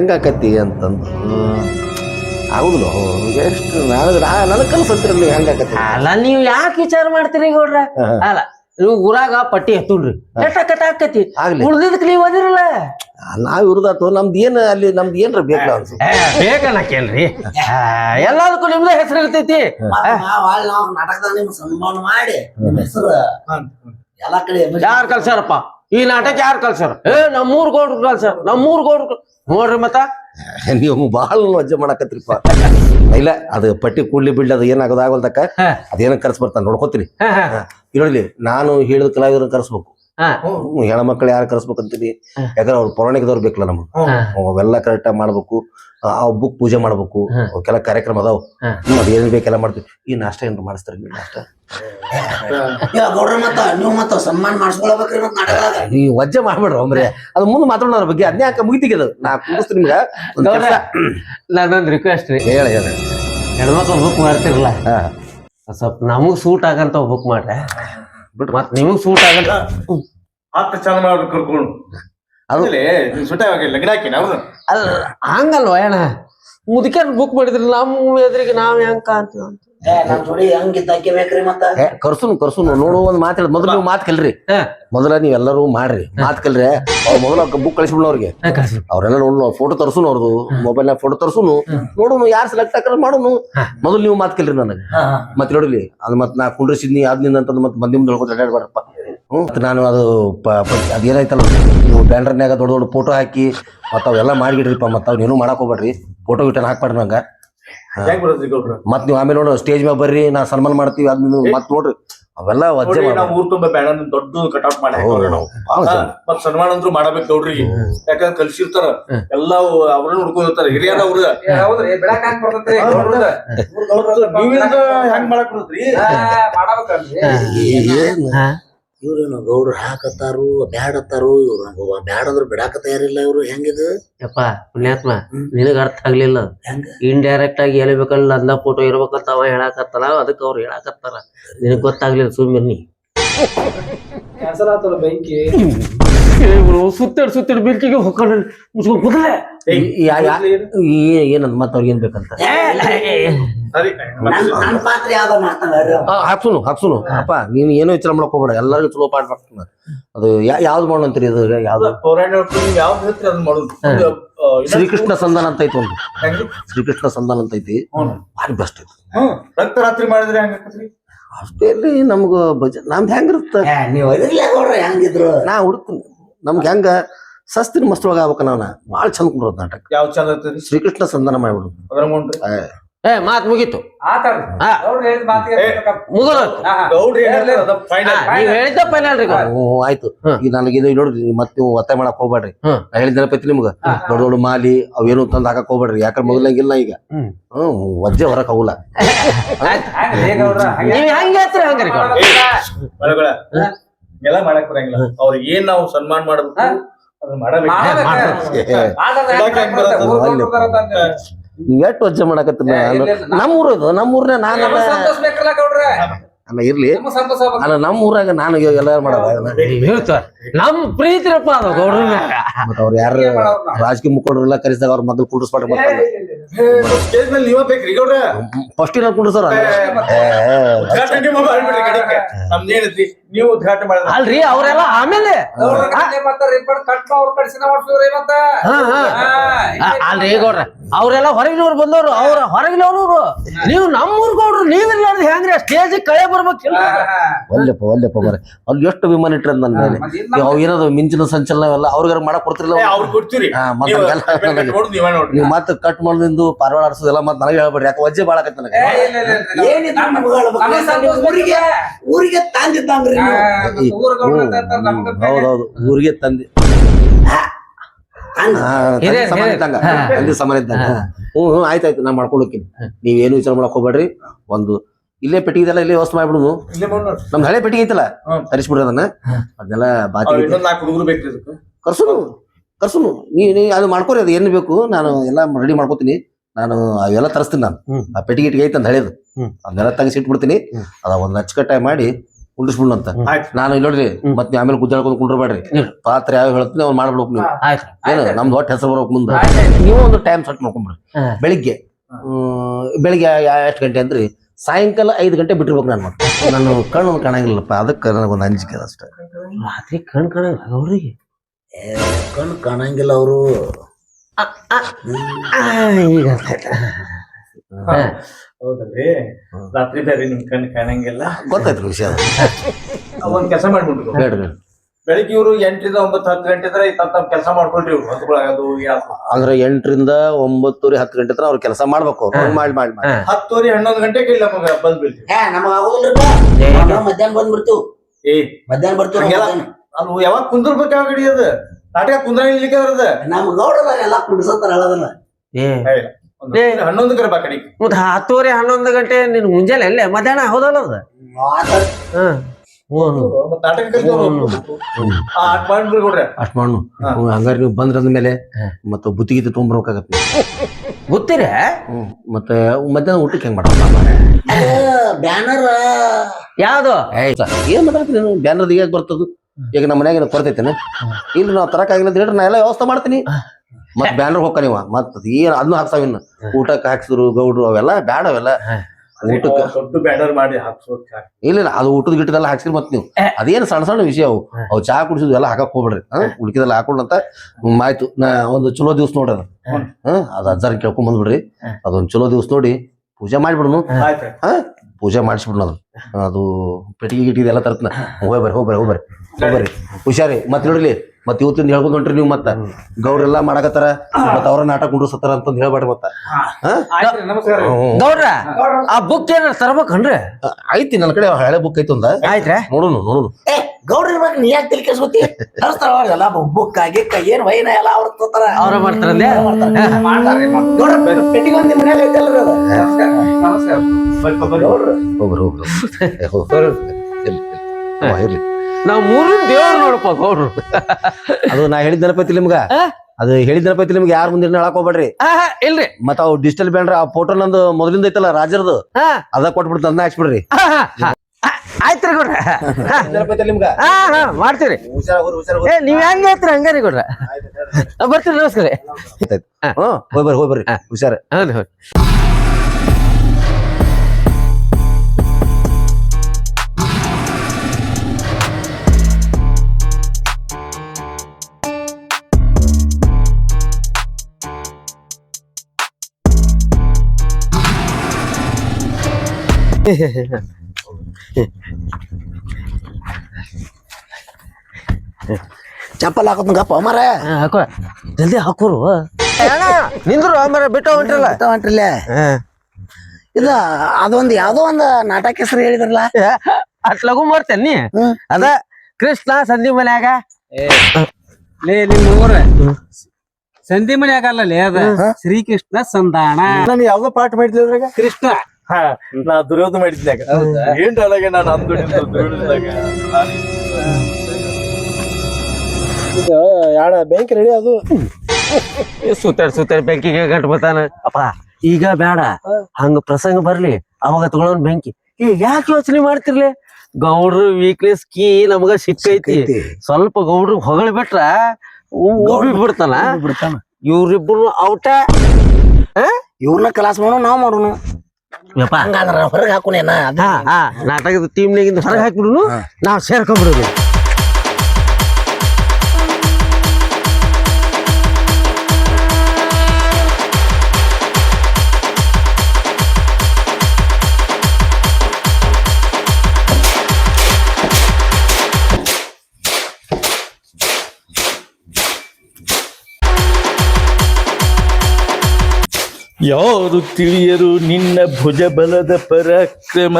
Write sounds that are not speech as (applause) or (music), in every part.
ಹೆಂಗ್ ಆಕತಿ ಅಂತಂದು ಹೌದು ಎಷ್ಟು ನನಗೆ ನನಗೆ ಕನ್ಸತ್ರಿ ನೀವು ಹೆಂಗ್ ಆಕತಿ ಅಲ್ಲ ನೀವ್ ಯಾಕೆ ವಿಚಾರ ಮಾಡ್ತೀರಿ ಗೌಡ್ರ. ಅಲ್ಲ ನೀವು ಊರಾಗ ಪಟ್ಟಿ ಎತ್ತುನ್ರಿ ಎಷ್ಟ ಆಕತಿ ಆಕತಿ ಆಗ್ಲಿ. ಉಳ್ದಿದ್ದಕ್ ನೀವ್ ಓದಿರಲ್ಲ ನಾವ್ ಇರುದಾತು ನಮ್ದು ಏನ್ ಅಲ್ಲಿ ನಮ್ದು ಏನ್ರ ಬೇಕ ಅನ್ಸು ಬೇಕನ್ನಕೇನ್ರಿ ಎಲ್ಲದಕ್ಕೂ ನಿಮ್ದೇ ಹೆಸರು ಇರ್ತೈತಿ. ನಾವು ನಾಟಕದಾಗ ನಿಮ್ ಸನ್ಮಾನ ಮಾಡಿ ನಿಮ್ಮ ಹೆಸರು ಎಲ್ಲಾ ಕಡೆ ಯಾರು ಕಲ್ಸ್ಯಾರಪ್ಪ? ಈ ನಾಟಕ ಯಾರು ಕಲ್ಸರ್ ಏ ನಮ್ಮೂರ್ ಗೌಡ್ರು ಕಲ್ಸರ್ ನಮ್ಮೂರ್ ಗೌಡ್ರು. ನೋಡ್ರಿ ಮತ್ತ. ನೀವು ಬಹಳ ಲಜ್ಜೆ ಮಾಡಕತ್ರಿಪ್ಪ. ಇಲ್ಲ ಅದು ಪಟ್ಟಿ ಕೂಡ್ಲಿ ಬಿಡ್ಲಿ ಅದು ಏನಾಗದಾಗಲ್ದಕ್ಕ ಅದೇನ ಕರ್ಸ್ ಬರ್ತಾನೆ ನೋಡ್ಕೋತೀನಿ. ನೋಡಿ ನಾನು ಹೇಳಿದ ಕಲಾವಿದರನ್ನ ಕರ್ಸ್ಬೇಕು. ಹೆಣ್ಮಕ್ಳು ಯಾರು ಕರ್ಸ್ಬೇಕಂತೀನಿ ಅಂತೀವಿ ಯಾಕಂದ್ರೆ ಅವ್ರ ಪೌರಾಣಿಕದವ್ರು ಬೇಕಲ್ಲ ನಮ್ಗೆ. ಹಾ. ಅವೆಲ್ಲ ಕರೆಕ್ಟ್ ಆಗಿ ಮಾಡ್ಬೇಕು. ಆ ಬುಕ್ ಪೂಜೆ ಮಾಡ್ಬೇಕು. ಅವಕ್ಕೆಲ್ಲ ಕಾರ್ಯಕ್ರಮ ಅದಾವ. ಅದ ಅದೇನ್ ಬೇಕೆಲ್ಲ ಮಾಡ್ತೀವಿ. ಈ ನಾಷ್ಟ ಏನ್ ಮಾಡಿಸ್ತಾರ ನೀವು ನಾಷ್ಟ? ನೀವು ವಜ್ಜೆ ಮಾಡ್ಬೇಡ್ರಿ ಒಮ್ರೆ. ಅದು ಮುಂದೆ ಮಾತಾಡೋಣ ಬಗ್ಗೆ ಅದ್ನೇ ಯಾಕೆ ಮುಗಿತಿಗೆ ಅದು ನಾ ಕೂಡಿಸ್ತೀನಿ ನಿಮ್ಗೆ. ಒಂದ್ ಗೌಡ್ರ. ರಿಕ್ವೆಸ್ಟ್ ರೀ. ಹೇಳ ಹೇಳ. ಹೆಣ್ಮಕ್ಳು ಬುಕ್ ಮಾಡ್ತಿರಲ್ಲ. ಸ್ವಲ್ಪ ನಮಗ್ ಸೂಟ್ ಆಗಂತ ಬುಕ್ ಮಾಡ್ರೆ. ಬಿಡ್ರಿ. ಮತ್ ನಿಮಗ್ ಸೂಟ್ ಆಗಲ್ಲ. ಹತ್ತು ಚಂದ ಮಾಡಿ ಕರ್ಕೊಂಡು. ಅದು- ಸುಟ್ಟ ಲಗ್ನ ಹಾಕಿ ನಾವು ಅಲ್ಲ ಹಂಗಲ್ವ ಅಣ್ಣ? ಮುದಕ್ಕೆ ಬುಕ್ ಮಾಡಿದ್ರಿ ನಮ್ಮ ಎದುರಿಗೆ ನಾವ್ ಹೆಂಗ ಅಂತ. ಕರ್ಸುನ್ ಕರ್ಸುನು ನೋಡು ಒಂದ್ ಮಾತು ಹೇಳಿ. ಮೊದಲು ನೀವು ಮಾತು ಕಲ್ರಿ. ಮೊದಲ ನೀವ್ ಎಲ್ಲರೂ ಮಾಡ್ರಿ. ಮಾತು ಕಲ್ರಿ. ಅವ್ರ ಮೊದಲ ಬುಕ್ ಕಳಿಸ್ಬಿಡು ಅವ್ರಿಗೆ. ಅವ್ರೆಲ್ಲ ನೋಡು ಫೋಟೋ ತರ್ಸುನು ಅವ್ರದ್ದು ಮೊಬೈಲ್ ನಾಗ ಫೋಟೋ ತರ್ಸುನು. ನೋಡುನು ಯಾರು ಸೆಲೆಕ್ಟ್ ಹಾಕಲ್ಲ ಮಾಡುನು. ಮೊದಲು ನೀವು ಮಾತು ಕಲ್ರಿ ನನಗೆ. ಮತ್ತೆ ನೋಡಿಲಿ ಅದ್ ಮತ್ ನಾ ಕುಂಡ್ರಿಸಿದ್ನಿ ಅದ್ನಿಂದ ಅಂತಂದ್ ಮತ್ತೆ ಮಂದಿ ಮುಂದೆ ಹೇಳ್ಕೊತ ಅಡ್ಡಾಡ್ಬಾರಪ್ಪ ಮತ್ತೆ ನಾನು ಅದು ಅದೇನಾಯ್ತಲ್ಲ ನೀವು ಬ್ಯಾನರ್ನ್ಯಾಗ ದೊಡ್ಡ ದೊಡ್ಡ ಫೋಟೋ ಹಾಕಿ ಮತ್ತೆ ಅವೆಲ್ಲ ಮಾಡಿಬಿಡ್ರಿಪ್ಪ ಮತ್ತೆ ಅವ್ನೇನು ಮಾಡಕ್ ಹೋಗ್ಬೇಡ್ರಿ. ಫೋಟೋ ಗಿಟನ್ ಹಾಕ್ಬೇಡ್ರಿ ನಂಗೆ. ಹೆಂಗ್ ನೀವ್ ಮತ್ತೆ ನೀವು ಆಮೇಲೆ ನೋಡು ಸ್ಟೇಜ್ ಮ್ಯಾಗ ಬರ್ರಿ ನಾ ಸನ್ಮಾನ ಮಾಡ್ತೀವಿ ಅದ್ ನೀವು ಮತ್ ನೋಡ್ರಿ. ಅವೆಲ್ಲ ವಜ್ಜೆ. ನಾವು ಊರ್ ತುಂಬಾ ಬ್ಯಾಡ ದೊಡ್ಡ ಕಟಾಪ್ ಮಾಡಿ ಹೌದು ಹಾಕೋರು. ನಾವು ಮತ್ ಸನ್ಮಾನ ಅಂದ್ರು ಮಾಡಬೇಕು ಗೌಡ್ರಿಗೆ. ಯಾಕಂದ್ರೆ ಕಲ್ಸಿರ್ತಾರ ಎಲ್ಲ ಅವ್ರನ್ನ ಹುಡ್ಕೊಂಡಿರ್ತಾರ ಹಿರಿಯರ ಅವ್ರ. ಹೆಂಗ್ ಮಾಡಕ್ ಹಾ. ಇವ್ರೇನು ಗೌಡ್ರು ಹಾಕತ್ತಾರು ಬ್ಯಾಡತ್ತಾರು ಇವ್ರು. ಬ್ಯಾಡ ಅಂದ್ರೆ ಬಿಡಾಕ ತಯಾರಿಲ್ಲ ಇವ್ರು. ಹೆಂಗಿದು? ಯಪ್ಪ ಪುಣ್ಯಾತ್ಮ ನಿನಗ ಅರ್ಥ ಆಗ್ಲಿಲ್ಲ. ಇನ್ ಡೈರೆಕ್ಟ್ ಆಗಿ ಹೇಳ್ಬೇಕಲ್ಲ ಅಂದ ಫೋಟೋ ಇರ್ಬೇಕಂತ ಅವ ಹೇಳಾಕತ್ತಾನ ಅದಕ್ಕೆ ಅವ್ರು ಹೇಳಾಕತ್ತಾರ. ನಿನಗ್ ಗೊತ್ತಾಗ್ಲಿಲ್ಲ ಸುಮ್ಮನೆ ಕ್ಯಾನ್ಸಲ್ ಆತಲ್ಲ ಬೆಂಕಿ ಸುತ್ತಿಡ್ ಸುತ್ತಾಡ್ ಬೆಂಕಿಗೆ ಹೊಕ್ಕೊಂಡು ಮುಚ್ಕೊಂಡು ಈ- ಏನಂತ ಮತ್ತೆ ಅವ್ರಿಗೆ ಏನ್ ಬೇಕಂತ? ಹಾಕ್ಸುನು ಹಾಕ್ಸುನು. ಅಪ್ಪ ನೀನು ಏನೋ ವಿಚಾರ ಮಾಡಕ್ ಹೋಗ್ಬೇಡ ಎಲ್ಲರಿಗೂ ಚಲೋ ಪಾಠ ಮಾಡ್ತಾನ. ಅದು ಯಾವ್ದು ಮಾಡೋಣ ಅದು ಯಾವ್ದು? ಶ್ರೀಕೃಷ್ಣ ಸಂಧಾನ ಅಂತ ಐತಿ ಒಂದು? ಶ್ರೀಕೃಷ್ಣ ಸಂಧಾನ ಅಂತ ಐತಿ. ಭಾರಿ ಬೆಸ್ಟ್ ಐತಿ ಹ್ಮ್ ರಕ್ತರಾತ್ರಿ ಮಾಡಿದ್ರೆ ಹೆಂಗ್ ಅಷ್ಟೇ ಅಲ್ಲಿ ನಮ್ಗ ಬಜ ನಮ್ದು ಹೆಂಗಿರುತ್ತೆ ನೀವ್ ಹೆಂಗಿದ್ರು. ನಾ ಹುಡುಕ್ತೀನಿ. ನಮ್ಗೆ ಹೆಂಗ ಸಸ್ತಿನ ಮಸ್ತ್ ಒಳಗ ಆಗ್ಬೇಕ ನಾವ್ ಭಾಳ ಚಂದ ಕುಂಡ್ರದ್ ನಾಟಕ. ಯಾವ ಚಂದ ಶ್ರೀಕೃಷ್ಣ ಸಂಧಾನ ಮಾಡ್ಬಿಡುದು ಏ. ಮಾತ್ ಮುಗೀತು. ಆತಾಡ್ರಿ ಹಾ. ಅವ್ರು ಹೇಳಿದ ಮಾತಿಗೆ ಏ, ಮುಗಿದೋಯ್ತು. ಹಾ, ಹಾ. ಗೌಡ್ರಿ ಏನ್ ಅದ ಫೈನಲ್ ನೀವ್ ಹೇಳಿದ್ದ ಫೈನಲ್ ರೀ ಹ್ಞೂ ಆಯ್ತು. ಹ್ಮ್. ಈಗ ನನಗೆ ಇದು ನೋಡ್ರಿ ಮತ್ತೆ ನೀವು ಒತ್ತಾಯ ಮಾಡಕ್ ಹೋಗ್ಬೇಡ್ರಿ ಹ್ಮ್. ನಾ ಹೇಳಿದ ನೆನಪೈತಿ ನಿಮ್ಗ. ದೊಡ್ಡ ದೊಡ್ಡ ಮಾಲಿ ಅವೇನು ತಂದ್ ಹಾಕಕ್ ಹೋಗ್ಬೇಡ್ರಿ ಯಾಕಂದ್ರೆ ಮೊದಲಂಗಿಲ್ಲ ಈಗ. ಹ್ಮ್. ಹ್ಮ್ ವಜ್ಜೆ ಹೊರಕ್ ಗೌಡ್ರ, ಹಂಗೆ. ನೀವ್ ಹೆಂಗ್ ಹೇಳ್ತೀರಿ ಹಂಗ್ರಿ ಗೌಡ್ರ. ಮರಗಳ ಎಲ್ಲ ಮಾಡಕ್ ಬರಂಗಿಲ್ಲ ಅವ್ರಿಗೆ ಏನ್ ನಾವು ಸನ್ಮಾನ ಮಾಡಬೇಕು ಅದನ್ನ ಮಾಡಬೇಕು ಎಷ್ಟು ವಜ್ಜೆ ಮಾಡಕತ್ತ ನಮ್ಮೂರು ಇಲ್ಲ, ನಮ್ಮೂರ್ನ ನಮ್ಮ ಊರದು ನಮ್ಮ ಊರ್ನ ನಾನು ನಮ್ಗ್ ಸಂತೋಷ ಗೌಡ್ರೆ ಅಲ್ಲ ಇರ್ಲಿ. ಅಲ್ಲ ನಮ್ಮ ಊರಾಗ ನಾನು ಎಲ್ಲ ಮಾಡೋದ ನೀವ್ ಹೇಳ್ತಾರ ನಮ್ ಪ್ರೀತಿರಪ್ಪ ಅದು ಗೌಡ್ರ ಮತ್ತ ಅವ್ರು ಯಾರು? ರಾಜಕೀಯ ಮುಖಂಡರೆಲ್ಲ ಕರೆಸಿದಾಗ ಅವ್ರ ಮೊದಲು ಕುಂಡ್ರಿಸ್ಬಿಟ್ರೆ ಏ, ಬರ್ತಾರೆ ಫಸ್ಟ್ ಇನ್ನ ಕುಂಡ್ರಸಾರ ಉದ್ಘಾಟನೆ ನೀವು ಉದ್ಘಾಟನೆ ಮಾಡಿದ್ರೆ ಅಲ್ರಿ ಅವರೆಲ್ಲ ಆಮೇಲೆ. ಅವ್ರ ಅಲ್ರಿ ಗೌಡ್ರ ಅವರೆಲ್ಲ ಹೊರಗಿನವ್ರು ಬಂದವ್ರು ಅವ್ರ ಹೊರಗಿನವ್ರು. ನೀವು ನಮ್ಮೂರ್ ಗೌಡ್ರು ನೀವಿರ್ಲಾರ್ದು ಹೆಂಗ್ರಿ? ಸ್ಟೇಜ್ ಕಳೆ ಬರ್ಬೇಕು. ಒಲ್ಲೆಪ್ಪ ಒಲ್ಲೆಪ್ಪ ಬರ ಅಲ್ಲಿ ಎಷ್ಟು ವಿಮಾನ ಇಟ್ರ ನನ್ನ ಮೇಲೆ? ಅವ್ ಏನದು ಮಿಂಚಿನ ಸಂಚಲನ ಎಲ್ಲ ಅವ್ರಿಗಾರ ಮಾಡಕ್ ಕೊಡ್ತಿರ್ಲಿಲ್ಲ ಅವ್ರು? ನೀವು ಮತ್ತೆ ಕಟ್ ಮಾಡಿದ್ದು ಪಾರ್ವಾಳ ಆಡ್ಸೋದೆಲ್ಲ ಮತ್ತೆ ನನಗೆ ಹೇಳ್ಬೇಡ್ರಿ ಯಾಕೆ ವಜ್ಜೆ ಬಾಳಕತ್ತ ನನಗೆ. ಊರಿಗೆ ಊರಿಗೆ ತಂದಿದ್ದಂಗ್ರಿ ಹೌದೌದು. ಊರಿಗೆ ತಂದೆ. ಸಮಾನ ಇದ್ದಂಗ. ಹ್ಞೂ ಹ್ಞೂ ಆಯ್ತಾಯ್ತು ನಾ ಮಾಡ್ಕೊಂಡು ಹೋಗ್ತೀನಿ ನೀವೇನು ವಿಚಾರ ಮಾಡಕ್ ಹೋಗ್ಬೇಡ್ರಿ? ಒಂದು ಇಲ್ಲೇ ಪೆಟ್ಟಿಗೆ ಇದೆಲ್ಲ ಇಲ್ಲೇ ವ್ಯವಸ್ಥೆ ಮಾಡ್ಬಿಡುದು ಇಲ್ಲೇ ಮಾಡಿ ನೋಡ್ರಿ ನಮ್ದು ಹಳೆ ಪೆಟ್ಟಿಗೆ ಐತಲ್ಲ. ತರಿಸ್ಬಿಡ್ರಿ ಅದನ್ನ. ಅದನ್ನೆಲ್ಲ ಬಾತಿ ಇದಕ್ಕೆ ಕರ್ಸುನು ಕರ್ಸುನು. ನೀ ನೀ ಅದು ಮಾಡ್ಕೊರಿ ಅದು ಏನು ಬೇಕು. ನಾನು ಎಲ್ಲ ರೆಡಿ ಮಾಡ್ಕೋತೀನಿ. ನಾನು ಅವೆಲ್ಲ ತರಿಸ್ತೀನಿ ನಾನು. ಆ ಪೆಟ್ಟಿಗೆ ಇಟ್ಟಿಗೆ ಐತೆ ಅಂತ ಹಳೇದು. ಹ್ಮ್. ಅದನ್ನೆಲ್ಲ ತಂಗಿಸಿ ಇಟ್ಬಿಡ್ತೀನಿ. ಅದ ಒಂದು ಅಚ್ಚುಕಟ್ಟಾಗಿ ಮಾಡಿ ಕುಂಡ್ರಿಸ್ಬಿಡ್ ಅಂತ ಆಯ್ತು. ನಾನು ಇಲ್ಲಿ ನೋಡ್ರಿ ಮತ್ತೆ ಮತ್ ನೀವ್ ಆಮೇಲೆ ಗುದ್ದಾಡ್ಕೊಂಡು ಕುಂಡ್ರಬೇಡ್ರಿ. ಪಾತ್ರೆ ಪಾತ್ರ ಯಾವ ಹೇಳ್ತೀನಿ ಅವ್ನು ಮಾಡ್ಬಿಡ್ಬೇಕು ನೀವು ಏನ ಏನು ನಮ್ದು ಒಟ್ಟು ಹೆಸರು ಬರೋಕ್ ಮುಂದೆ. ನೀವು ಒಂದು ಟೈಮ್ ಸೆಟ್ ಮಾಡ್ಕೊಂಡ್ಬಿಡ್ರಿ. ಬೆಳಿಗ್ಗೆ ಬೆಳಿಗ್ಗೆ ಎಷ್ಟು ಗಂಟೆ ಅಂದ್ರಿ? ಸಾಯಂಕಾಲ ಐದು ಗಂಟೆ ಬಿಟ್ಟಿರ್ಬೇಕು ನಾನು ಮತ್ತೆ. ನಾನು ಕಣ್ಣು ಕಾಣಂಗಿಲ್ಲಪ್ಪ. ಅದಕ್ಕೆ ನನಗೊಂದು ಅಂಜಿಕೆ ಅಷ್ಟೆ ಅಷ್ಟೇ. ರಾತ್ರಿ ಕಣ್ಣು ಕಾಣಂಗಿಲ್ಲ ಅವ್ರಿಗೆ ಕಣ್ಣು ಕಾಣಂಗಿಲ್ಲ ಅವರು. ಈಗ. ಹೌದಲ್ರಿ? ರಾತ್ರಿ ಬೇರೆ ನಿಮ್ ಕಣ್ ಕಾಣಂಗಿಲ್ಲ. ಗೊತ್ತಾಯ್ತು ವಿಷಯ. ಒಂದ್ ಕೆಲಸ ಮಾಡ್ಬಿಟ್ರು ಹೇಳ್ರಿ ಬೆಳಿಗ್ಗೆ ಇವ್ರು ಎಂಟರಿಂದ ಒಂಬತ್ತು ಹತ್ತು ಗಂಟೆ ಇದ್ರೆ ತಮ್ಮ ತಮ್ಮ ಕೆಲಸ ಮಾಡ್ಕೊಳ್ರಿ ಇವ್ರು. ಹೊತ್ಕೊಳಗೋದು ಅಂದ್ರೆ ಎಂಟರಿಂದ ಒಂಬತ್ತುವರೆ ಹತ್ತು ಗಂಟೆ ತನಕ ಅವ್ರು ಕೆಲಸ ಮಾಡ್ಬೇಕು. ಹಂಗ್ ಮಾಡಿ ಮಾಡಿ ಮಾಡಿ. ಹತ್ತುವರೆ ಹನ್ನೊಂದು ಗಂಟೆಗೆ ಇಲ್ಲ ನಮಗೆ ಬಂದ್ ಬೀಳ್ತೀವಿ ಹೇ ನಮಗ ಆಗೋದಿಲ್ರಿಪ್ಪ ಏ, ನಾವು ಮಧ್ಯಾಹ್ನ ಬಂದ್ಬಿಡ್ತು ಏ. ಮಧ್ಯಾಹ್ನ ಬರ್ತೀವಿ ಹಂಗೆಲ್ಲ ಯಾವಾಗ ಕುಂದ್ರಬೇಕು ಯಾವ ಗಡಿ ಅದ? ನಾಟಕ ಕುಂದ್ರ ಇಲ್ಲಿಕ್ಕೆ ಅದ ನಮ್ ಗೌಡದಾಗ ಎಲ್ಲ ಕುಂಡ್ಸತ್ತಾರ ಹೇಳೋದನ್ನ ಏ. ಒಂದು ಏ. ಹನ್ನೊಂದಕ್ಕೆ ಬಾ ಕಡೆಗೆ ಮತ್ ಹತ್ತುವರೆ ಹನ್ನೊಂದು ಗಂಟೆ ನಿನ್ ಮುಂಜಾನೆ ಅಲ್ಲೇ ಮಧ್ಯಾಹ್ನ ಹೌದಲ್ಲ ಅದ? ಮತ್ತ್ ಅಷ್ಟ್ ಮಾಡು ಹಂಗಾರೆ ನೀವು ಬಂದ್ರ ಅಂದ್ಮೇಲೆ ಮೇಲೆ ಮತ್ತೆ ಬುತ್ತಿ ಗಿತ್ತಿ ಗೊತ್ತಿರ? ಮತ್ತೆ ಮಧ್ಯಾಹ್ನ ಊಟಕ್ಕೆ ಹೆಂಗ್ ಮಾಡ್ಬೇಕು ಬ್ಯಾನರ್. ಯಾವ್ದು? ಏನ್ ಮಾತಾಡ್ತೀನಿ ಬ್ಯಾನರ್ ಈಗ ಬರ್ತದ. ಈಗ ನಮ್ಮ ಮನ್ಯಾಗ ಏನಾರ ಕೊರತೈತೇನೆ ಇಲ್ಲ ನಾವು ತರಕಾಗಿಲ್ಲ ಆಗಿಲ್ಲ ನಾ ಎಲ್ಲ ವ್ಯವಸ್ಥೆ ಮಾಡ್ತೀನಿ. ಮತ್ ಬ್ಯಾನರ್ ಹೋಗ್ಕ ನೀವ. ಮತ್ ಏನ್ ಅದನ್ನ ಹಾಕ್ತಾವ ಇನ್ನು? ಊಟಕ್ಕೆ ಹಾಕ್ಸಿದ್ರು ಗೌಡ್ರು ಅವೆಲ್ಲ ಬ್ಯಾಡ ಅವೆಲ್ಲ. ಊಟಕ್ಕೆ ದೊಡ್ಡ ಬ್ಯಾನರ್ ಮಾಡಿ ಹಾಕ್ಸೋದ್ ಸಾಕ್. ಇಲ್ಲ ಇಲ್ಲ ಅದು ಊಟದ ಗಿಟ್ಟದೆಲ್ಲ ಹಾಕ್ಸಿರಿ ಮತ್ ನೀವು. ಅದೇನು ಸಣ್ಣ ಸಣ್ಣ ವಿಷಯ ಅವು. ಅವು ಚಹಾ ಕುಡಿಸಿದ್ವು ಎಲ್ಲ ಹಾಕಕ್ ಹೋಗ್ಬೇಡ್ರಿ. ಹಾ? ಉಳ್ಕಿದೆಲ್ಲ ಹಾಕೊಂಡಂತ ಆಯ್ತು ನಾ ಒಂದು ಚಲೋ ದಿವ್ಸ ನೋಡ್ರಿ ಅದು. ಹ್ಮ್. ಹಾ? ಅದ್ ಅಜ್ಜಾರ್ ಕೇಳ್ಕೊಂಡ್ ಬಂದ್ಬಿಡ್ರಿ. ಅದೊಂದ್ ಚಲೋ ದಿವ್ಸ ನೋಡಿ ಪೂಜೆ ಮಾಡ್ಬಿಡ್ನು. ಹಾ. ಪೂಜೆ ಮಾಡಿಸ್ಬಿಡ್ನು ಅದು. ಅದು ಪೆಟ್ಟಿಗೆ ಗಿಟ್ಟಿಗೆ ಎಲ್ಲ ತರ್ತನ. ಹೋಗ್ಬರ್ರಿ ಹೋಗ್ಬರ್ರಿ ಹೋಗ್ಬರ್ರಿ. ಹೋಗಿ ಬರ್ರಿ ಹೋಗಿ ಬರ್ರಿ ಹುಷಾರಿ. ಮತ್ತೆ ನೋಡ್ಲಿ. ಮತ್ತೆ ಇವತ್ತಿಂದ ಹೇಳ್ಬೋದು ಹೊಂಟ್ರಿ ನೀವು ಮತ್ತೆ ಗೌರೆಲ್ಲ ಮಾಡಕತ್ತಾರ ಮತ್ತ ಅವ್ರ ನಾಟಕ ಕುಂಡ್ರಸತ್ತಾರ ಅಂತಂದ್ ಹೇಳ್ಬೇಡ ಮತ್ತ. ಗೌಡ್ರ ಆ ಬುಕ್ ಏನಾರ ತರ್ಬೇಕನ್ರಿ ಐತಿ ನನ್ನ ಕಡೆ ಹಳೆ ಬುಕ್ ಐತಿ ಒಂದ ಆಯ್ತ್ರ ನೋಡುನು ನೋಡುನು ಏ ಗೌಡ್ರ ಇರ್ಬೇಕು ನೀ ಯಾಕೆ ತರಿಸ್ತಾರ ಎಲ್ಲ ಬುಕ್ ಗಿಕ್ಕ ಏನ್ ವೈನ ಎಲ್ಲ ಅವ್ರ ತೋತಾರ ಅವ್ರ ಮಾಡ್ತಾರೆ ಪೆಟ್ಟಿಗೆ ಒಂದ್ ಮನ್ಯಾಗ ಐತಲ್ರಿ ಅದು ನಮಸ್ಕಾರ ಹೋಗ್ರಿ ಹೋಗ್ರಿ ಇರ್ಲಿ ನಾವ್ ಮೂರು ದೇವ್ರು ನೋಡಪ್ಪ ಗೌಡ್ರು. ಅದು ನಾ ಹೇಳಿದ ನೆನಪೈತಿ ನಿಮ್ಗ? ಅದು ಹೇಳಿದ ನೆನಪೈತಿ ನಿಮ್ಗೆ? ಯಾರ ಮುಂದೆ ಹೇಳಕ್ ಹೋಗ್ಬೇಡ್ರಿ ಇಲ್ರಿ. ಮತ್ತ ಅವ್ ಡಿಜಿಟಲ್ ಬ್ಯಾನ್ರ ಆ ಫೋಟೋ ನಂದು ಮೊದಲಿಂದ ಐತಲ್ಲ ರಾಜರದು? ಅದ ಕೊಟ್ಬಿಡ್ತ ಅದನ್ನ ಹಾಕ್ಸ್ಬಿಡ್ರಿ. ಆಯ್ತ್ರಿ ಗೌಡ್ರ. (laughs) ನೆನಪೈತಿ ನಿಮ್ಗ? ಹಾ ಹಾ ಮಾಡ್ತೀರಿ ಏ ನೀವ್ ಹೆಂಗ್ ಹೇಳ್ತೀರಿ ಹಂಗಾರಿ ಗೌಡ್ರ? ಬರ್ತೀರಿ ನಮಸ್ಕಾರ. ಹೋಗ್ಬರ್ರಿ ಹೋಗಿ ಬರ್ರಿ ಹೋಗಿ ಬರ್ರಿ. ಹುಷಾರ್. ಹೌದು ಹೌದು ಚಪ್ಪಲ್ ಹಾಕೋತಂಗಪ್ಪ ಮರ ಹಾ, ಹಾಕೋ. ಜಲ್ದಿ ಹಾಕೋರು. ನಿಂದ್ರು ಮರ ಬಿಟ್ಟು ಹೊಂಟ್ರಲ್ಲ. ಹೊಂಟ್ರಲ್ಲ? ಇದು ಅದೊಂದು ಯಾವ್ದೋ ಒಂದು ನಾಟಕ ಹೆಸರು ಹೇಳಿದ್ರಲ್ಲ. ಅಷ್ಟ್ ಲಘು ಮಾಡ್ತೇನ್ ನೀ. ಅದ ಕೃಷ್ಣ ಸಂಧಿ ಮನ್ಯಾಗ. ಲೇ ನಿಮ್ ಊರ ಸಂಧಿ ಅಲ್ಲ ಆಗಲ್ಲಲೇ ಅದ. ಶ್ರೀಕೃಷ್ಣ ಸಂಧಾನ. ನಾನು ಯಾವ್ದೋ ಪಾಠ ಮಾಡಿದ್ರಿ ಕೃಷ್ಣ. ಹಾ ನಾ ದುರ್ಯೋಧ ಮಾಡಿದ್ನಾಗ ಏನ್ ಡಾಲಾಗೆ ನಾನು ಅಂದು ದುರ್ಯೋಧನಾಗ ಯಾಡ ಬ್ಯಾಂಕ್ ರೆಡಿ ಅದು? ಸುತ್ತಾಡ್ ಸುತ್ತಾಡ್ ಬೆಂಕಿಗೆ ಕಟ್ಬತಾನ ಬರ್ತಾನ. ಅಪ್ಪ ಈಗ ಬೇಡ ಹಂಗ ಪ್ರಸಂಗ ಬರ್ಲಿ. ಅವಾಗ ತಗೊಳೋನ್ ಬೆಂಕಿ ಏ ಯಾಕೆ ಯೋಚನೆ ಮಾಡ್ತಿರ್ಲಿ? ಗೌಡ್ರು ವೀಕ್ನೆಸ್ ಕೀ ನಮ್ಗ ಸಿಕ್ಕೈತಿ. ಸ್ವಲ್ಪ ಗೌಡ್ರು ಹೊಗಳ ಬಿಟ್ರ ಓಡಿ ಬಿಡ್ತಾನ. ಬಿಡ್ತಾನ. ಇವ್ರಿಬ್ರು ಔಟ ಇವ್ರನ್ನ ಕ್ಲಾಸ್ ಮಾಡೋ ನಾವ್ ಮಾಡೋನು. ಯಪ್ಪ. ಹಂಗಾದ್ರ ಹೊರಗೆ ಹಾಕೋನೇನ ನಾ. ತೆಗೆದು ಹಾ. ನಾಟಕದ ಟೀಮ್ನಾಗಿಂದ ಹೊರಗೆ ಹಾಕ್ಬಿಡುನು ನಾವು ಸೇರ್ಕೊಂಡ್ಬಿಡುದು ಯಾರು ತಿಳಿಯರು ನಿನ್ನ ಭುಜ ಬಲದ ಪರಾಕ್ರಮ.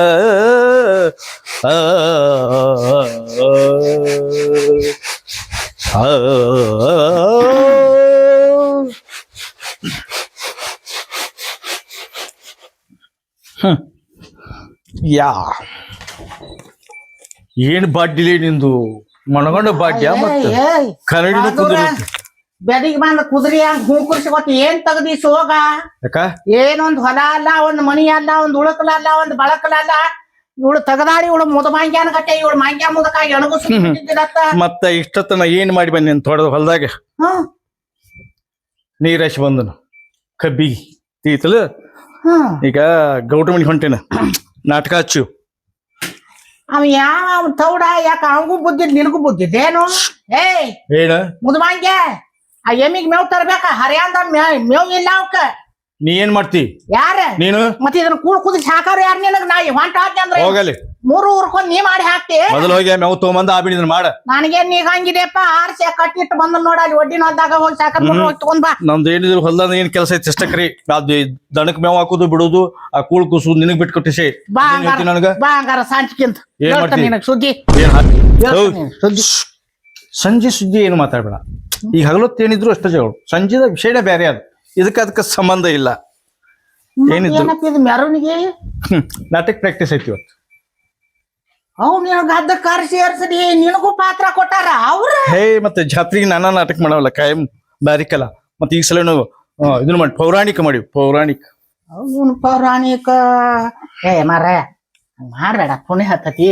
ಯಾ ಏನ್ ಬಾಡ್ಡಿಲಿ ನಿಂದು ಮಣಗೊಂಡ ಬಾಡ್ಯ ಮತ್ತೆ ಕನ್ನಡಿನ ಕುದುರೆ ಬೆದಿಗ್ ಬಂದ ಕುದುರೆ ಹಂಗ ಹೂ ಕುರ್ಸ್ಕೊತ ಏನ್ ತೆಗ್ದಿ ಸೋಗ? ಯಾಕ? ಏನೊಂದ್ ಹೊಲ ಅಲ್ಲ ಒಂದ್ ಮನಿ ಅಲ್ಲ ಒಂದ್ ಉಳಕಲ ಅಲ್ಲ ಒಂದ್ ಬಳಕಲ ಅಲ್ಲ. ಇವಳು ತಗದಾಡಿ ಇವಳು ಮುದ ಮಾಂಗ್ಯಾನ ಗಟ್ಟೆ ಇವಳು ಮಾಂಗ್ಯ ಮುದಕ ಎಣಗುಸ್ ಮತ್ತ ಇಷ್ಟತನ ಏನ್ ಮಾಡಿ ಬಂದಿನ ತೊಡದ ಹೊಲದಾಗ? ನೀರಶ್ ಬಂದನು. ಕಬ್ಬಿಗೆ ತೀತಲ. ಈಗ ಗೌಟ ಮನಿ ಹೊಂಟೇನ. ನಾಟಕ ಹಚ್ಚು. ಅವ ಯಾವ ತೌಡ ಯಾಕ? ಅವಂಗೂ ಬುದ್ಧಿದ್ ನಿನಗೂ ಬುದ್ಧಿದ್ದೇನು ಏಯ್ ಏನ? ಮುದ್ಮಾಂಗ್ಯ? ಆ ಎಮ್ಮಿಗ್ ಮೇವ್ ತರ್ಬೇಕ ಹರಿಯಾಂದ ಮೇವ್ ಇಲ್ಲ ಅವಕ್ಕ ನೀ ಏನ್ ಮಾಡ್ತಿ? ಯಾರ? ನೀನು? ಮತ್ತೆ ಇದನ್ನ ಕೂಡ್ ಕುದಿಸಿ ಹಾಕಾರ ಯಾರ ನಿನಗ? ನಾ ಹೊಂಟ ಹಾಕಿ ಅಂದ್ರೆ ಹೋಗಲಿ. ಮೂರು ಊರ್ಕೊಂಡ್ ನೀ ಮಾಡಿ ಹಾಕ್ತಿ. ಮೊದಲು ಹೋಗಿ ಮೇವು ತಗೊಂಬಂದ ಆ ಬಿಡಿದ್ರ ಮಾಡ. ನನಗೇನ್ ನೀಗ ಹಂಗಿದೆಪ್ಪ ಆರ್ಸಿ ಕಟ್ಟಿಟ್ಟು ಬಂದ ನೋಡ ಅಲ್ಲಿ ಒಡ್ಡಿನ ಹೊಲ್ದಾಗ ಹೋಗಿ ಸಾಕರ್. ಹೋಗಿ ತಗೊಂಡ್ ಬಾ. ನಮ್ದು ಏನಿದ್ರು ಹೊಲ್ದಾಗ ಏನ್ ಕೆಲಸ ಐತಿ ಅಷ್ಟಕ್ರಿ ಅದು ದನಕ್ ಮೇವ್ ಹಾಕುದು ಬಿಡುದು ಆ ಕೂಳ್ ಕುಸು ನಿನಗ್ ಬಿಟ್ಟು ಕೊಟ್ಟಿಸಿ. ಬಾ ನನಗ. ಬಾ ಹಂಗಾರ ಸಾಂಚಿಕಿಂತ. ಏನ್ ಸುದ್ದಿ. ಸಂಜೆ ಸುದ್ದಿ ಏನು ಮಾತಾಡ್ಬೇಡ. ಈಗ ಹಗಲೊತ್ತು ಏನಿದ್ರು ಅಷ್ಟೇ ಜಗಳ ಸಂಜೆದ ವಿಷಯನೇ ಬೇರೆ ಅದು. ಇದಕ್ಕೆ ಅದಕ್ಕೆ ಸಂಬಂಧ ಇಲ್ಲ. ಏನಿದ್ರು? ಇದು ಮೆರವಣಿಗೆ? ಹ್ಮ್ ನಾಟಕ ಪ್ರಾಕ್ಟೀಸ್ ಐತಿ ಇವತ್ತು. ಅವ್ ನೀನು ಗದ್ದ ಕಾರ್ ಸೇರ್ಸಡಿ ನಿನಗೂ ಪಾತ್ರ ಕೊಟ್ಟಾರ ಅವ್ರ? ಹೇ ಮತ್ತೆ ಜಾತ್ರೆಗೆ ನಾನಾ ನಾಟಕ ಮಾಡವಲ್ಲ ಕಾಯಂ ಬಾರಿಕಲ್ಲ. ಮತ್ತೆ ಈ ಸಲ ಇದನ್ನ ಮಾಡಿ ಪೌರಾಣಿಕ ಮಾಡಿ ಪೌರಾಣಿಕ. ಅವನು ಪೌರಾಣಿಕ. ಏ ಮಾರ ಮಾಡ್ಬೇಡ ಪುಣ್ಯ ಹತ್ತತಿ.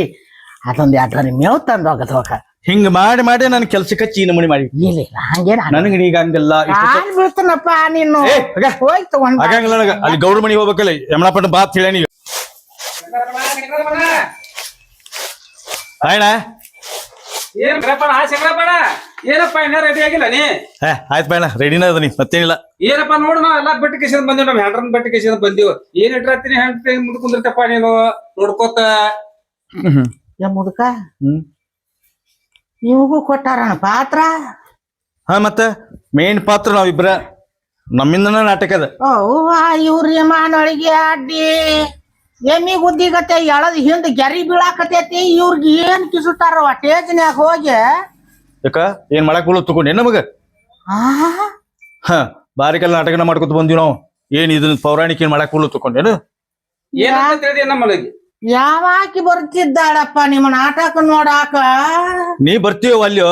ಅದೊಂದು ಎರಡು ಮೇವ್ ತಂದು ಹೋಗದ್ ಹೋಗ. ಹಿಂಗ ಮಾಡಿ ಮಾಡಿ ನಾನು ಕೆಲ್ಸಕ್ಕೆ ಚೀನ ಮಣಿ ಮಾಡಿ ಇಲ್ಲ ಇಲ್ಲ ಹಂಗೇನ ನನಗೆ ಈಗ ಹಂಗಲ್ಲ ಕಾಲ್ ಬೀಳ್ತಾನಪ್ಪ ನೀನು ಏ, ಹೋಗ. ತಗೊಂಡ್. ಆಗಂಗಿಲ್ಲ ನನಗ. ಅಲ್ಲಿ ಗೌಡ ಮಣಿ ಹೋಗ್ಬೇಕಲ್ಲ ಯಮನಪಟ್ಟ ಬಾತ್ ಗ್ರಪಣ ಆ ಶಂಕರಪ್ಪಣ ಏನಪ್ಪ ಇನ್ನ ರೆಡಿ ಆಗಿಲ್ಲ ನೀ? ಹೇ ಆಯ್ತು ಬಾಯಣ್ಣ ರೆಡಿನ ಅದನಿ ಮತ್ತೇನಿಲ್ಲ. ಏನಪ್ಪ ನೋಡು ನಾವು ಎಲ್ಲಾ ಬೆಟ್ಟ ಕೇಸಿಂದ ಬಂದಿವ್ ನಮ್ ಹೆಂಡ್ರನ್ ಬೆಟ್ಟ ಕೇಸಿಂದ ಬಂದೇವು. ಏನ್ ಇಟ್ಟಿರ್ತೀನಿ ಹೆಂಡ್ತಿ ಮುಂದ್ ಕುಂದಿರ್ತಪ್ಪ ನೀನು? ನೋಡ್ಕೋತ. ಮುದುಕ? ಹ್ಮ್. ಇವ್ಗೂ ಕೊಟ್ಟಾರ ಪಾತ್ರ? ಹಾ ಮತ್ತೆ ಮೇನ್ ಪಾತ್ರ ನಾವಿಬ್ರ. ನಮ್ಮಿಂದನ ನಾಟಕ ಅದ. ಅವ್ವ ಇವ್ರ ಮಾನೊಳಗೆ ಅಡ್ಡಿ. ಎಮ್ಮಿ ಗುದ್ದಿಗತ್ತೆ ಎಳದ್ ಹಿಂದ್ ಗೆರಿ ಬೀಳಾಕತೈತಿ. ಇವ್ರಿಗೆ ಏನ್ ಕಿಸುತ್ತಾರ ಟೇಜ್ನ್ಯಾಗ ಹೋಗಿ. ಯಾಕ? ಏನ್ ಮಾಡಕ್ ಬೀಳು ತಗೊಂಡೆ ನಮಗ? ಆ? ಹ ಬಾರಿಕಲ್ ನಾಟಕನ ಮಾಡ್ಕೊತ ಬಂದಿವಿ ನಾವು. ಏನ್ ಇದನ್ನ ಪೌರಾಣಿಕ ಏನ್ ಮಾಡಕ್ ಬೀಳು ತಗೊಂಡೇನು ಏನಂತ ನಮ್ಮ ನಮ್ಮಲ್ಲಿಗೆ? ಯಾವಾಕಿ ಬರ್ತಿದ್ದಾಳಪ್ಪ ನಿಮ್ಮ ನಾಟಕ ನೋಡಾಕ? ನೀ ಬರ್ತೀವ ಅಲ್ಲಿ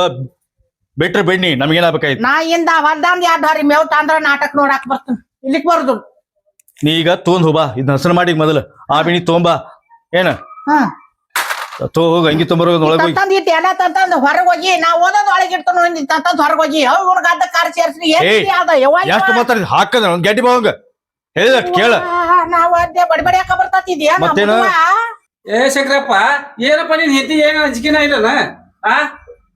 ಬಿಟ್ರೆ ಬೆಣ್ಣಿ ನಮ್ಗೇನಾಗ್ಬೇಕಾಯ್ತು ನಾ ಇಂದ ಹೊಲ್ದಂದ್ ಯಾವ್ದಾರಿ ಹಾರಿ ಮೇವ್ ತಂದ್ರ ನಾಟಕ ನೋಡಾಕ ಬರ್ತೀನಿ. ಇಲ್ಲಿಕ್ ಬರ್ದು. ನೀ ಈಗ ತೊಂದ್ ಹೋಬಾ ಇದ್ ಹಸನ ಮಾಡಿ ಮೊದಲು. ಆ ಬಿಣಿ ತೊಂಬಾ. ಏನ? ಹಾ. ತೋ ಹೋಗ ಹಂಗಿ ತೊಂಬರೋಗ ಒಳಗ್ ಹೋಗಿ. ತಂದ್ ಇಟ್ಟು ಎಲ್ಲ ತಂತಂದ್ ಹೊರಗ್ ಹೋಗಿ. ನಾ ಓದೋದ್ ಒಳಗೆ ಇಡ್ತಾನ ತಂತಂದ್ ಹೊರಗ್ ಹೋಗಿ. ಅವ್ರ ಗದ್ದ ಕಾರ್ ಸೇರ್ಸಿ ಏಯ್, ಎಷ್ಟು ಮಾತಾಡಿದ್? ಹಾಕದ ಗಡ್ಡಿ ಬಾವಂಗ. ಹೇಳಿದ ಕೇಳ. ನಾವ್ ಅದೇ ಬಡಬಡಿಯಾಕ ಮತ್ತೇನು? ಏ ಶಂಕರಪ್ಪ ಏನಪ್ಪ ನೀನ್ ಹೆಂಡತಿ ಏನ ಅಂಜಿಕೆನ ಇಲ್ಲನ? ಆ?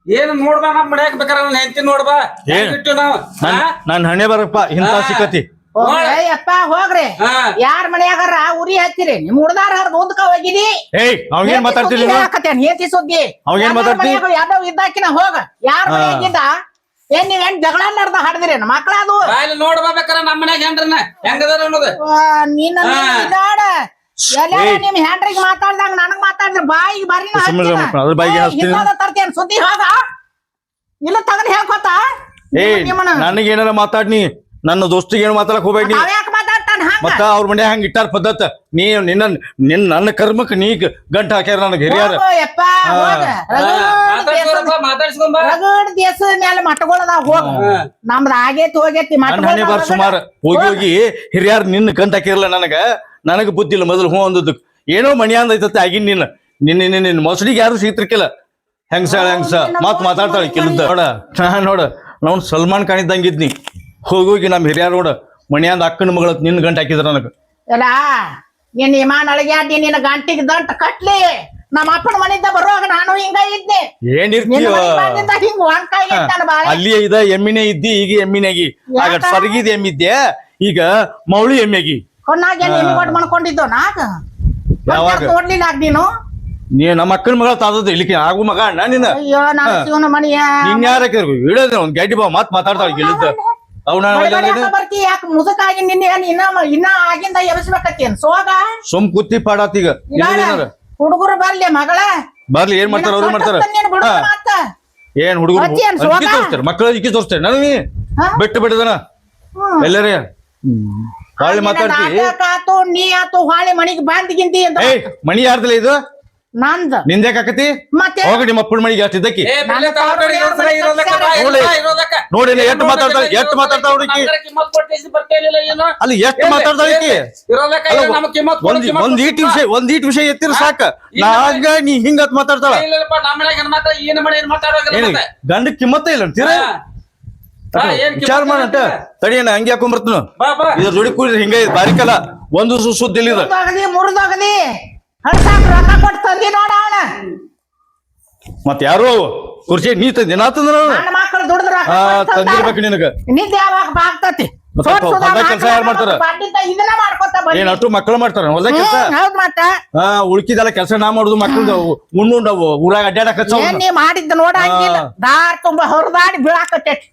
ಏನ್ ನೋಡ್ಬಾ ನಮ್ ಮನ್ಯಾಗ ಬೇಕಾರ ನನ್ನ ಹೆಂಡತಿ ನೋಡ್ಬಾ. ಏನ್? ಹೆಂಗ್ ಇಟ್ಟು ನಾವು? ಆ? ನನ್ ನನ್ ಹಣೆ ಬರಪ್ಪ ಇಂತ. ಸಿಕ್ಕತಿ. ಅಪ್ಪ ಹೋಗ್ರಿ. ಹಾ ಯಾರ್ ಮನ್ಯಾಗಾರ ಉರಿ ಹಚ್ಚಿರಿ ನಿಮ್ ಹುಡ್ದಾರ ಹರ್ದು ಉದ್ಕ ಹೋಗಿದಿ. ಏಯ್ ಅವಂಗೇನ್ ಮಾತಾಡ್ತಿಲ್ಲ ನೀನು ಹೇತಿ ಸುದ್ದಿ. ಅವಾಗೇನ್ ಮಾತಾಡ್ತಿ? ಯಾವ್ದೋ ಇದ್ದಾಕಿನ ಹೋಗ ಯಾರ್ ಹಾ. ಮನ್ಯಾಗಿದ್ದ ಏನ್ ನೀವ್ ಏನ್ ಜಗಳ ನಡ್ದ ಹಾಡ್ದಿರಿ ಮಕ್ಳ ಅದು? ಬಾಯಲ್ಲಿ ನೋಡ್ಬಾ ಬೇಕಾರ ನಮ್ಮ ಮನ್ಯಾಗ ಹೆಂಡ್ರನ್ನ ಹೆಂಗದಾರ ಅನ್ನೋದು? ನೀನ್ ಹಾ. ನೋಡ ಎಲ್ಲಾರ ಏಯ್. ನಿಮ್ ಹೆಂಡ್ರಿಗೆ ಮಾತಾಡ್ದಂಗ ನನಗ್ ಮಾತಾಡಿದ್ರೆ ಬಾಯಿಗೆ ಬರ್ರಿ ಅದ್ರ ಬಾಯಿಗೆ. ತರ್ತೇನ್ ಸುದ್ದಿ ಹೋದ? ಇಲ್ಲ ತಗೊಂಡ್ ಹೇಳ್ಕೊತ? ನನಗೇನಾರ ನನಗೆ ಏನಾರ ಮಾತಾಡ್ನಿ ನನ್ನ ದೋಸ್ತಿಗೆ ಏನು ಮಾತಾಡಕ್ ಹೋಗ್ಬೇಡಿ ನೀ ಹಂಗ? ಮತ್ತ ಅವ್ರ ಮನೆ ಹಂಗ ಇಟ್ಟಾರ ಪದ್ಧತ್. ನೀ ನಿನ್ನ ನಿನ್ ನನ್ನ ಕರ್ಮಕ್ ನೀ ಗಂಟ ಹಾಕ್ಯಾರ ನನಗೆ ಹಿರಿಯರ. ಹೋಗು ಯಪ್ಪ ಹಾ. ಹೋಗ. ಮಾತಾಡ್ಸ್ಕೊಂಬ ರಗಡ್ ಹೋಗ. ನಮ್ದು ಆಗೇತಿ ಹೋಗೇತಿ ನನ್ನ ಹಣೆ ಬಾರ್ ಸುಮಾರ ಹೋಗಿ ಹೋಗಿ. ಹಿರಿಯರ್ ನಿನ್ನ ಗಂಟ ಹಾಕಿರಲ್ಲ ನನಗ. ನನಗ ಬುದ್ಧಿ ಇಲ್ಲ ಮೊದಲು ಹ್ಞೂ ಅಂದದ್ದು. ಏನೋ ಮಣಿ ಅಂದೈತತ್ತೆ ಆಗಿನ್ ನಿನ್ನ. ನಿನ್ನ ನಿನ್ನ ನಿನ್ನ ಮೊಸಡಿಗೆ ಯಾರು ಸಿಗ್ತಿರ್ಕಿಲ್ಲ ಹೆಂಗ್ಸ ಹೆಂಗ್ಸ ಮಾತ್ ಮಾತಾಡ್ತಾಳೆ ಕೆಲದ. ನೋಡ ನಾ ನೋಡ ನಾವು ಸಲ್ಮಾನ್ ಖಾನ್ ಇದ್ದಂಗಿದ್ನಿ ಹೋಗಿ ಹೋಗಿ ನಮ್ಮ ಹಿರಿಯರ್ ನೋಡ. ಮಣಿಯಾಂದ ಅಕ್ಕನ ಮಗಳ ನಿನ್ನ ಗಂಟ ಹಾಕಿದ್ರ ನನಗ? ಎಲ್ಲ ನಿನ್ ಇಮಾನ್ ಅಳಗ್ಯಾಡಿ ನಿನ್ನ ಗಂಟಿಗೆ ದಂಟ ಕಟ್ಲಿ. ನಮ್ಮ ಅಪ್ಪನ ಮನೆಯಿಂದ ಬರುವಾಗ ನಾನು ಹಿಂಗ ಇದ್ದೆ. ಏನ್ ನಿನ್ನ ಇರ್ತೀವ ಮನೆ ಬಾಗಿಲಿಂದ ಹಿಂಗ್ ಒಂದ್ಕಾಯಿ ಇಟ್ಟಾನ ಬಾಳೆ. ಅಲ್ಲಿ ಇದ ಎಮ್ಮಿನೇ ಇದ್ದಿ ಈಗ ಎಮ್ಮಿನಾಗಿ. ಆಗ ಯಾಕ? ಸರಗಿದ ಎಮ್ಮಿದ್ದೆ ಈಗ ಮೌಳಿ ಎಮ್ಮೆಗಿ ಕೊನ್ನಾಗೆ ನಿನ್ ಕೊಟ್ಟು ಮಾಡ್ಕೊಂಡಿದ್ದು ನಾಗ? ಯಾವಾಗ? ನೋಡ್ಲಿಲ್ಲ ಆಗ ನೀನು? ನೀ ನಮ್ಮ ಅಕ್ಕನ ಮಗಳ ತಾದದ್ದು ಇಲ್ಲಿಗೆ ಆಗು ಮಗ ಅಣ್ಣ ನಿನ್ನ. ಅಯ್ಯೋ ಇನ್ಯಾರ ಶಿವನ ಮನಿಯ. ನಿನ್ ಯಾರ ಒಂದ್ ಗಡ್ಡಿ ಬಾ ಮಾತ್ ಮಾತಾಡ್ತಾಳ ಗೆಲ್ಲಿದ್ದ ಅವನ ಬರ್ತಿ ಯಾಕೆ ಮುದುಕಾಗಿ ನಿನ್ನ ಏನ್ ಇನ್ನ ಇನ್ನ ಆಗಿಂದ ಎಬ್ಸ್ಬೇಕತ್ತೇನ್? ಸೋಗ? ಸುಮ್ ಕುತ್ತಿ ಪಾಡಾತೀಗ ಹುಡುಗರು ಬರ್ಲಿ ಮಗಳ. ಬರ್ಲಿ ಏನ್ ಮಾಡ್ತಾರ ಅವ್ರು ಮಾಡ್ತಾರ. ಏನ್ ಹುಡುಗರು? ತೋರಿಸ್ತಾರೆ ಮಕ್ಕಳ ತೋರಿಸ್ತಾರೆ. ನನಗೆ? ಬಿಟ್ಟು ಬಿಡದನ? ಎಲ್ಲರೇ? ಮಾತಾಡ್ತಿ. ಆತು ನೀ ಆತು ಅಂತ ಮಣಿ ಯಾರ್ದಲ್ಲ ಇದು? ನಂದ್. ನಿಂದ್ಯಾಕ ಆಕತಿ? ಹೋಗಿ ನಿಮ್ಮ ಅಪ್ಪನ ಮನೆಗೆ ಅಷ್ಟು ನೋಡಿ ಎಷ್ಟು ಮಾತಾಡ್ತಾಳೆ ಎಷ್ಟು ಮಾತಾಡ್ತಾಳ ಹುಡುಕಿ? ಅಲ್ಲಿ ಎಷ್ಟು ಮಾತಾಡ್ತಾಳ ಹುಡುಕಿ? ಒಂದೀಟ್ ಅಲ್ಲ, ಕಿಮ್ಮತ್ ಕೊಡು, ಒಂದ್ ಕಿಮ್ಮತ್ ಈಟ್ ವಿಷಯ ಒಂದೀಟ್ ಈಟ್ ವಿಷಯ ಎತ್ತಿರ ಸಾಕ. ನಾಗ ಹಂಗ ನೀ ಹಿಂಗತ್ ಮಾತಾಡ್ತಾಳ. ಗಂಡ ಕಿಮ್ಮತ್ತ ಇಲ್ಲ ಅಂತೀರ ವಿಚಾರ ಮಾಡಂಟ? ತಡಿಯಣ್ಣ ಹಂಗೆ ಬಾ ಇದ್ರ ಜೋಡಿ ಕೂಡಿ ಹಿಂಗ ಬಾರಿಕಲ್ಲ. ಒಂದು ಸುದ್ದಿ ಇಲ್ಲ ರೊಕ್ಕ ಕೊಟ್ಟು ತಂದಿ ನೋಡ ಮತ್ ಯಾರು ಅವು? ಕುರ್ಚಿ ನೀ ತಂದಿ ನಾ ತಂದ್ರ ನನ್ನ ಮಕ್ಕಳು ದುಡಿದ್ರ ಆ ತಂದಿರ್ಬೇಕು ನಿನಗ ನಿದ್ದೆ ಯಾವಾಗ ಹೊಲ್ದಾಗ ಕೆಲ್ಸ ಯಾರ್ ಮಾಡ್ತಾರ? ಇದನ್ನ ಮಾಡ್ಕೊತ ಬಂದಿ. ಏನ್ ಅಷ್ಟು ಮಕ್ಕಳು ಮಾಡ್ತಾರ ಹೊಲ ಕೆಲಸ ಹ್ಮ್, ಹೌದ್ ಮತ್ತ ಹಾ ಉಳ್ಕಿದೆಲ್ಲ ಕೆಲಸ ನಾ ಮಾಡುದು ಮಕ್ಕಳು ಉಣ್ಣುಂಡವು ಊರಾಗ ಅಡ್ಡಾಡಕ ನೀ ಮಾಡಿದ್ದ ನೋಡಿ ದಾರ್ ತುಂಬಾ ಹೊರದಾಡಿ ಬೀಳಾಕತ್ತೈತಿ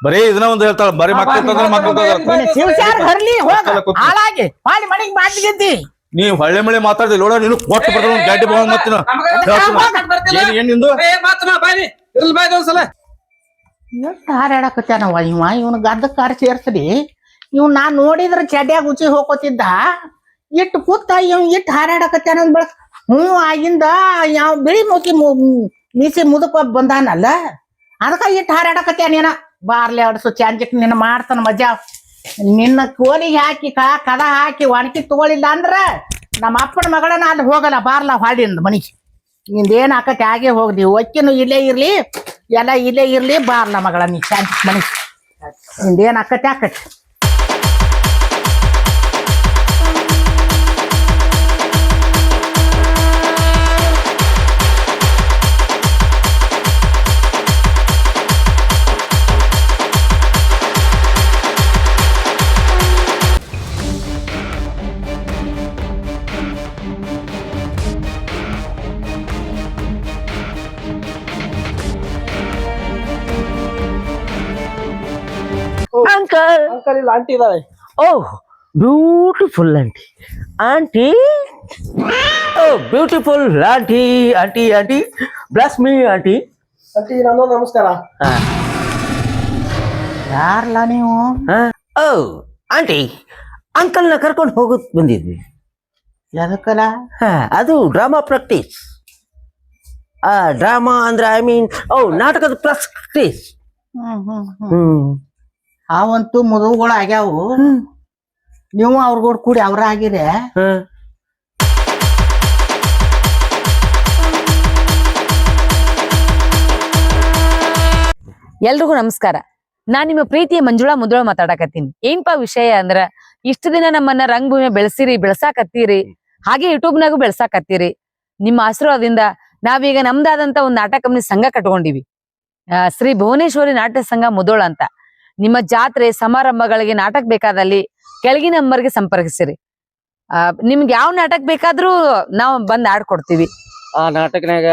ಬರೀ ಇದನ್ನ ಒಂದ್ ಹೇಳ್ತಾಳ ಬರೀ ಮಕ್ಕಳು ತಂದ್ರ ಮಕ್ಕಳು ತಂದ್ರ ಹೋಗ. ಹಾಳಾಗಿ ಮಾಡಿ ಮನಿಗ್ ನೀ ಹೊಳ್ಳೆ ಮಳೆ ಮಾತಾಡ್ದೆ ನೋಡ ನೀನು ಕೊಟ್ಟು ಬರ್ತಾನ ಗಡ್ಡಿ ಗಾಡಿ ಹೋಗ್ ಮತ್ತಿನ ಏನ್ ಏನ್ ನಿಂದು? ಎಷ್ಟು ಹಾರಾಡಕತ್ತಾನವ ಇವ? ಇವನ್ ಗದ್ದ ಕಾರ್ ಸೇರ್ಸಡಿ ಇವ್ ನಾ ನೋಡಿದ್ರ ಚಡ್ಯಾಗ ಉಚಿ ಹೋಗೋತಿದ್ದ ಇಟ್ಟು ಕೂತ ಇವ್ ಇಟ್ಟು ಹಾರಾಡಕತ್ತಾನ ಅಂದ್ ಬೆಳಕ್ ಹ್ಞೂ ಆಗಿಂದ ಯಾವ ಬಿಳಿ ಮುಸಿ ಮು- ಮೀಸಿ ಮುದುಕ ಬಂದಾನಲ್ಲ. ಅದಕ್ಕ ಇಟ್ಟು ಹಾರಾಡಕತ್ತಾನೇನ ಬಾರ್ಲೆ ಆಡ್ಸು ಚಾಂಜಿಕ್ ನಿನ್ನ ಮಾಡ್ತಾನ ಮಜಾ. ನಿನ್ನ ಕೋಲಿಗೆ ಹಾಕಿ, ಕಾ, ಕದ ಹಾಕಿ, ಒಣಕಿ ತಗೊಳಿಲ್ಲ ಅಂದ್ರ ನಮ್ಮ ಅಪ್ಪನ ಮಗಳನ್ನ ಅಲ್ಲಿ ಹೋಗಲ್ಲ, ಬಾರ್ಲ ಹಾಡಿಂದ ಮನಿಗೆ. ನಿಂದೇನು ಆಕತಿ, ಹಾಗೆ ಹೋಗ್ದಿ ಒಕ್ಕಿನೂ ಇಲ್ಲೇ ಇರ್ಲಿ, ಎಲ್ಲ ಇಲ್ಲೇ ಇರ್ಲಿ, ಬಾರ್ಲ ಮಗಳ ನೀ ಶಾಂತಿ ಮನಿ ನಿಂದೇನ್ ಆಕತಿ ಆಕತಿ. ಅಂಕಲ್ ಅಂಕಲ್ ಇಲ್ಲ ಆಂಟಿ ಇದಾವೆ oh beautiful aunty aunty oh beautiful aunty aunty aunty bless me aunty aunty ನಾನು ನಮಸ್ಕಾರ ಯಾರ್ಲ ನೀವು ಓ ಆಂಟಿ ಅಂಕಲ್ನ ಕರ್ಕೊಂಡು ಹೋಗೋದ್ ಬಂದಿದ್ವಿ ಎದಕ್ಕಲ್ಲ ಹಾ, ಅದು ಡ್ರಾಮಾ ಪ್ರಾಕ್ಟೀಸ್ ಆ ಡ್ರಾಮಾ ಅಂದ್ರೆ ಐ ಮೀನ್ ಓ ನಾಟಕದ ಪ್ರಾಕ್ಟೀಸ್ ಹ್ಮ್ ಹ್ಮ್ ಹ್ಮ್ ಹ್ಮ್ ಅವಂತೂ ಮದುವೆಗಳು ಆಗ್ಯಾವು. ನೀವು ಅವ್ರಗೋಡ್ ಕೂಡಿ ಅವ್ರ ಆಗಿರೆ. ಹಾ. ಎಲ್ರಿಗೂ ನಮಸ್ಕಾರ. ನಾನ್ ನಿಮ್ಮ ಪ್ರೀತಿಯ ಮಂಜುಳಾ ಮುದುಳ ಮಾತಾಡಕತ್ತೀನಿ. ಏನ್ಪಾ ವಿಷಯ ಅಂದ್ರ ಇಷ್ಟ ದಿನ ನಮ್ಮನ್ನ ರಂಗಭೂಮಿ ಬೆಳೆಸಿರಿ ಬೆಳ್ಸಾಕತ್ತೀರಿ ಹಾಗೆ ಯೂಟ್ಯೂಬ್ನಾಗೂ ಬೆಳ್ಸಾಕತ್ತೀರಿ. ನಿಮ್ಮ ಆಶೀರ್ವಾದದಿಂದ ನಾವೀಗ ನಮ್ದಾದಂತ ಒಂದ್ ನಾಟಕ ಕಂಪನಿ ಸಂಘ ಕಟ್ಕೊಂಡಿವಿ. ಶ್ರೀ ಭುವನೇಶ್ವರಿ ನಾಟ್ಯ ಸಂಘ ಮುದೋಳ ಅಂತ. ನಿಮ್ಮ ಜಾತ್ರೆ ಸಮಾರಂಭಗಳಿಗೆ ನಾಟಕ ಬೇಕಾದಲ್ಲಿ ಕೆಳಗಿನ ನಂಬರ್ಗೆ ಸಂಪರ್ಕಿಸಿರಿ. ಆ, ನಿಮ್ಗೆ ಯಾವ ನಾಟಕ ಬೇಕಾದ್ರೂ ನಾವು ಬಂದ್ ಆಡ್ಕೊಡ್ತೀವಿ. ಆ ನಾಟಕನಾಗ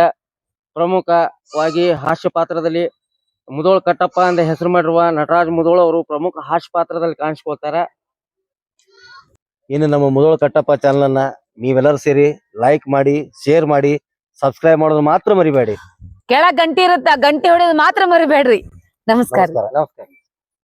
ಪ್ರಮುಖವಾಗಿ ಹಾಸ್ಯ ಪಾತ್ರದಲ್ಲಿ ಮುದೋಳ್ ಕಟ್ಟಪ್ಪ ಅಂತ ಹೆಸರು ಮಾಡಿರುವ ನಟರಾಜ್ ಮುದೋಳ್ ಅವರು ಪ್ರಮುಖ ಹಾಸ್ಯ ಪಾತ್ರದಲ್ಲಿ ಕಾಣಿಸ್ಕೊಳ್ತಾರ. ಇನ್ನು ನಮ್ಮ ಮುದೋಳ್ ಕಟ್ಟಪ್ಪ ಚಾನಲ್ ಅನ್ನ ನೀವೆಲ್ಲರೂ ಸೇರಿ ಲೈಕ್ ಮಾಡಿ ಶೇರ್ ಮಾಡಿ ಸಬ್ಸ್ಕ್ರೈಬ್ ಮಾಡೋದು ಮಾತ್ರ ಮರಿಬೇಡಿ. ಕೆಳ ಗಂಟೆ ಇರುತ್ತ ಗಂಟೆ ಹೊಡೆಯೋದು ಮಾತ್ರ ಮರಿಬೇಡ್ರಿ. ನಮಸ್ಕಾರ. ನಮಸ್ಕಾರ. ನಮಸ್ಕಾರ.